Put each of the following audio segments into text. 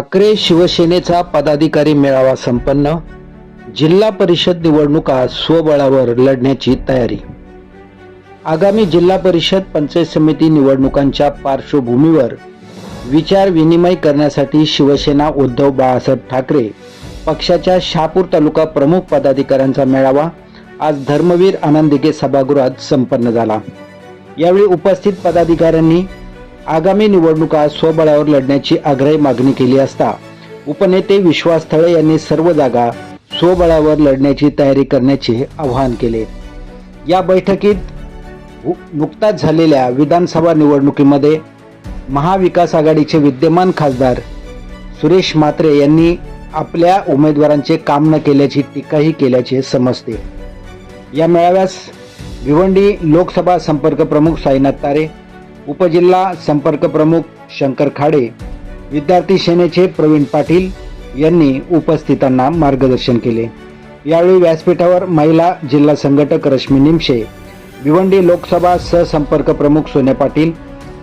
ठाकरे शिवसेनेचा पदाधिकारी मेळावा संपन्न. जिल्हा परिषद निवडणुका स्वबळावर लढण्याची तयारी. आगामी जिल्हा परिषद पंचायत समिती निवडणुकांच्या पार्श्वभूमीवर विचार विनिमय करण्यासाठी शिवसेना उद्धव बाळासाहेब ठाकरे पक्षाच्या शहापूर तालुका प्रमुख पदाधिकाऱ्यांचा मेळावा आज धर्मवीर आनंदिके सभागृहात संपन्न झाला. यावेळी उपस्थित पदाधिकाऱ्यांनी आगामी निवडणुका स्वबळावर लढण्याची आग्रही मागणी केली असता उपनेते विश्वास थळे यांनी सर्व जागा स्वबळावर लढण्याची तयारी करण्याचे आवाहन केले. या बैठकीत उ- नुकताच झालेल्या विधानसभा निवडणुकीमध्ये महाविकास आघाडीचे विद्यमान खासदार सुरेश म्हात्रे यांनी आपल्या उमेदवारांचे काम न केल्याची टीकाही केल्याचे समजते. या मेळाव्यास भिवंडी लोकसभा संपर्क प्रमुख साईनाथ तारे उपजिल्हा संपर्क प्रमुख शंकर खाडे विद्यार्थी सेनेचे प्रवीण पाटील यांनी उपस्थितांना मार्गदर्शन केले. यावेळी व्यासपीठावर महिला जिल्हा संघटक रश्मी निमशे भिवंडी लोकसभा सहसंपर्क प्रमुख सोने पाटील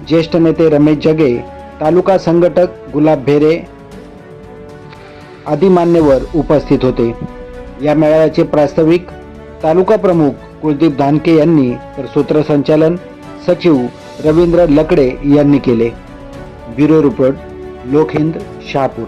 ज्येष्ठ नेते रमेश जगे तालुका संघटक गुलाब भेरे आदी मान्यवर उपस्थित होते. या मेळाव्याचे प्रास्ताविक तालुका प्रमुख कुलदीप धानके यांनी तर सूत्रसंचालन सचिव रवींद्र लकडे यांनी केले. Bureau report Lokhind Shahapur.